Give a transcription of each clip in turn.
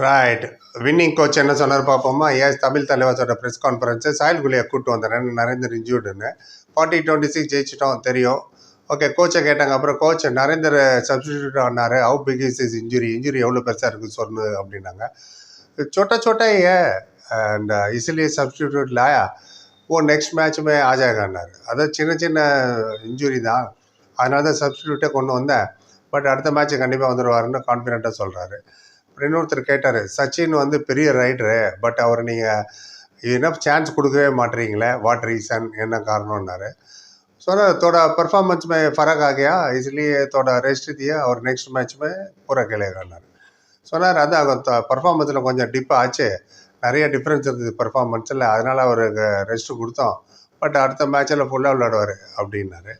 Right winning coach என்ன சொன்னார் பார்ப்போமா? எஸ் தமிழ் தலைவாசோட ப்ரெஸ் கான்ஃபரன்ஸை சாயல் குலியை கூட்டு வந்தேன். நரேந்திர இன்ஜூர்டுன்னு ஃபார்ட்டி டுவெண்ட்டி சிக்ஸ் ஜெயிச்சிட்டோம். தெரியும். ஓகே கோச்சை கேட்டாங்க. அப்புறம் கோச் நரேந்திர சப்ஸ்டியூட் ஆனார். How big is is injury injury எவ்வளோ பெருசாக இருக்குது சொன்னு அப்படின்னாங்க. छोटा छोटा ही है एंड சப்ஸ்டியூட் லாயா ஓ நெக்ஸ்ட் नेक्स्ट மேட்ச் மே அதான் சின்ன சின்ன இன்ஜுரி தான். அதனால தான் சப்ஸ்டியூட்டே கொண்டு வந்தேன். பட் அடுத்த மேட்ச் கண்டிப்பாக வந்துடுவாருன்னு கான்ஃபிடென்ட்டாக சொல்கிறாரு அப்படின்னு ஒருத்தர் கேட்டார் சச்சின் வந்து பெரிய ரைடரு பட் அவர் நீங்கள் என்ன சான்ஸ் கொடுக்கவே மாட்டீங்களே? வாட் ரீசன் என்ன காரணம்னாரு? सोना தோட परफॉर्मेंस में फ़र्क आ गया इसलिए थोड़ा रेस्ट दिया और नेक्स्ट मैच சொன்னார் அது அவங்க பர்ஃபார்மன்ஸில் கொஞ்சம் டிப் ஆச்சு. நிறைய டிஃப்ரென்ஸ் இருந்தது பர்ஃபார்மன்ஸில் அதனால் அவருக்கு ரெஸ்ட்டு கொடுத்தோம். பட் அடுத்த மேட்ச்சில் ஃபுல்லாக விளாடுவார் அப்படின்னாரு.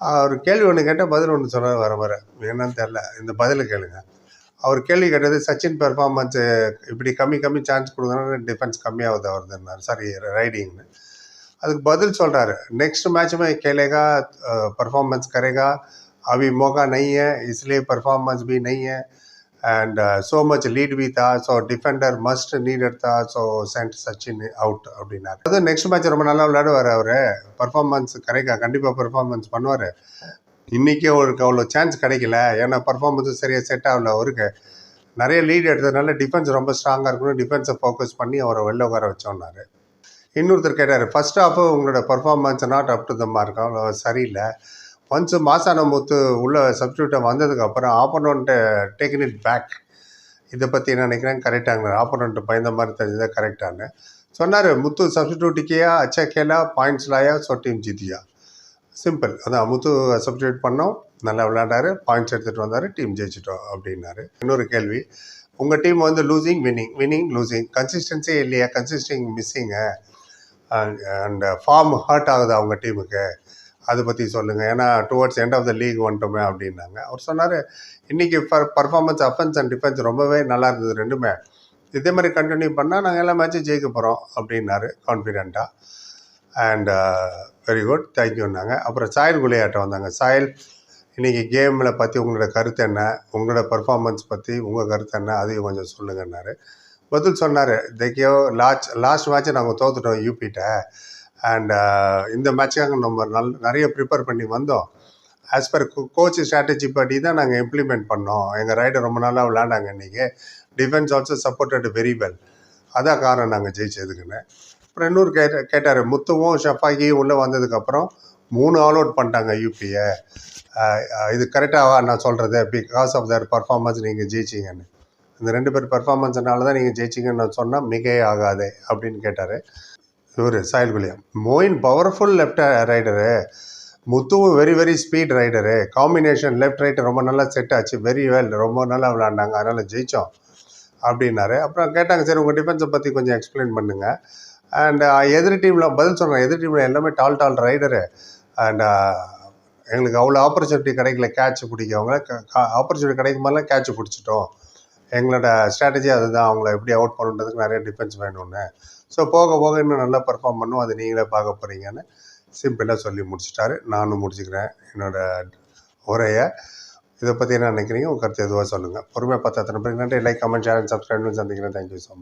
அவர் கேள்வி ஒன்று கேட்டால் பதில் ஒன்று சொன்னார் வர வர. என்னன்னு தெரில இந்த பதில் கேளுங்க. அவர் கேள்வி கேட்டது சச்சின் பெர்ஃபார்மன்ஸு இப்படி கம்மி கம்மி சான்ஸ் கொடுக்குறோன்னா டிஃபென்ஸ் கம்மியாகுது அவருதுன்னாரு சாரி ரைடிங்னு அதுக்கு பதில் சொல்கிறாரு नेक्स्ट मैच में खेलेगा परफॉर्मेंस करेगा अभी मौका नहीं है इसलिए परफॉर्मेंस भी नहीं है एंड सो मच लीड भी था ஸோ டிஃபெண்டர் மஸ்ட் நீடட் था ஸோ சென்ட் சச்சின் அவுட் அப்படின்னாரு அது நெக்ஸ்ட் மேட்ச் ரொம்ப நல்லா விளையாடுவார் அவர் பர்ஃபார்மன்ஸ் கிடைக்க கண்டிப்பாக பர்ஃபார்மன்ஸ் பண்ணுவார் இன்றைக்கி அவருக்கு அவ்வளோ சான்ஸ் கிடைக்கல. ஏன்னா பர்ஃபார்மன்ஸும் சரியாக செட் ஆகல அவருக்கு. நிறைய லீட் எடுத்ததுனால டிஃபென்ஸ் ரொம்ப ஸ்ட்ராங்காக இருக்கணும். டிஃபென்ஸை ஃபோக்கஸ் பண்ணி அவரை வெளில உட்கார வச்சோன்னாரு இன்னொருத்தர் கேட்டார் ஃபர்ஸ்ட் ஹாஃப் உங்களோட performance not up to the mark இருக்கும் சரியில்லை. ஒன்ஸ் மாசான முத்து உள்ள சப்ஸ்டியூட்டை வந்ததுக்கப்புறம் ஆப்போனண்ட்டை டேக்கன் இட் பேக் இதை பற்றி என்ன நினைக்கிறேன்? கரெக்டாங்க ஆப்போனண்ட்டு பயந்த மாதிரி தெரிஞ்சதா கரெக்டானு சொன்னார் முத்து சப்ஸ்டியூட்டிக்கியா அச்சா கேலா points liar? So team simple. அதான் அமுத்து சப்ஸ்டியூட் பண்ணோம். நல்லா விளையாண்டாரு. பாயிண்ட்ஸ் எடுத்துகிட்டு வந்தார். டீம் ஜெயிச்சிட்டோம் அப்படின்னாரு. இன்னொரு கேள்வி. உங்கள் டீம் வந்து லூசிங் வின்னிங் வின்னிங் லூசிங் கன்சிஸ்டன்ஸே இல்லையா? Consisting missing and form hurt ஆகுது அவங்க டீமுக்கு அதை பற்றி சொல்லுங்கள் ஏன்னா towards end of the league வந்துட்டோமே அப்படின்னாங்க. அவர் சொன்னார் இன்றைக்கி per performance offence and defence ரொம்பவே நல்லா இருந்தது ரெண்டுமே. இதே மாதிரி கண்டினியூ பண்ணால் நாங்கள் எல்லா மேட்சும் ஜெயிக்க போகிறோம் அப்படின்னாரு கான்ஃபிடெண்ட்டாக அண்ட் வெரி குட் தேங்க்யூன்னாங்க அப்புறம் சாயல் விளையாட்டம் வந்தாங்க. சாயல் இன்றைக்கி கேமில் பற்றி உங்களோட கருத்து என்ன? உங்களோட பர்ஃபார்மன்ஸ் பற்றி உங்கள் கருத்து என்ன? அதையும் கொஞ்சம் சொல்லுங்கன்னாரு. பதில் சொன்னார். தேக்கியோ லாஸ்ட் லாஸ்ட் மேட்ச்சை நாங்கள் தோத்துட்டோம் யூபிட்ட அண்ட் uh, இந்த மேட்சுக்காக நம்ம நல் நிறைய ப்ரிப்பேர் பண்ணி வந்தோம். ஆஸ் பர் கோச் ஸ்ட்ராட்டஜி படி தான் நாங்கள் இம்ப்ளிமெண்ட் பண்ணோம். எங்கள் ரைடர் ரொம்ப நாளாக விளாண்டாங்க இன்றைக்கி defence also supported very well அதான் காரணம் நாங்கள் ஜெயிச்சதுக்குன்னு. அப்புறம் இன்னொரு கேட்ட கேட்டார் முத்துவும் ஷஃபாகியும் உள்ளே வந்ததுக்கப்புறம் மூணு ஆல் அவுட் பண்ணிட்டாங்க யூபியை இது கரெக்டாக நான் சொல்கிறது பிகாஸ் ஆஃப் தர் பர்ஃபார்மன்ஸ் நீங்கள் ஜெயிச்சிங்கன்னு. இந்த ரெண்டு பேர் பர்ஃபார்மன்ஸ்னால தான் நீங்கள் ஜெயிச்சிங்கன்னு நான் சொன்னால் மிகே ஆகாதே அப்படின்னு கேட்டார். இவர் சாயல் குலியம் மோயின் powerful left raider முத்துவும் very very speed raider combination left right ரொம்ப நல்லா செட் ஆச்சு. வெரி வெல் ரொம்ப நல்லா விளாண்டாங்க அதனால் ஜெயித்தோம் அப்படின்னாரு. அப்புறம் கேட்டாங்க சரி உங்கள் டிஃபென்ஸை பற்றி கொஞ்சம் எக்ஸ்பிளைன் பண்ணுங்கள் அண்ட் uh, எதிர் டீமில் பதில் சொல்கிறேன் எதிர் டீமில் எல்லாமே டால் டால் ரைடரு அண்ட் எங்களுக்கு அவ்வளோ ஆப்பர்ச்சுனிட்டி கிடைக்கல. கேட்ச் பிடிக்கவங்கள ஆப்பர்ச்சுனிட்டி கிடைக்கும் போதெல்லாம் கேட்ச் பிடிச்சிட்டோம். எங்களோட ஸ்ட்ராட்டஜி அதுதான். அவங்கள எப்படி அவுட் பண்ணுறதுக்கு நிறைய டிஃபென்ஸ் வேணும்னு. ஸோ போக போக இன்னும் நல்லா பெர்ஃபார்ம் பண்ணும் அது நீங்களே பார்க்க போகிறீங்கன்னு சிம்பிளாக சொல்லி முடிச்சிட்டாரு. நானும் முடிச்சுக்கிறேன். என்னோடய உரையை. இதை பற்றி என்ன நினைக்கிறீங்க? உங்கள் கருத்து எதுவாக சொல்லுங்கள் பொறுமையாக பார்த்து அத்தனை பேருக்கு நன்றி லைக் கமெண்ட் ஷேர் அண்ட் சப்ஸ்கிரைப்னு சந்திக்கிறேன். Thank you so much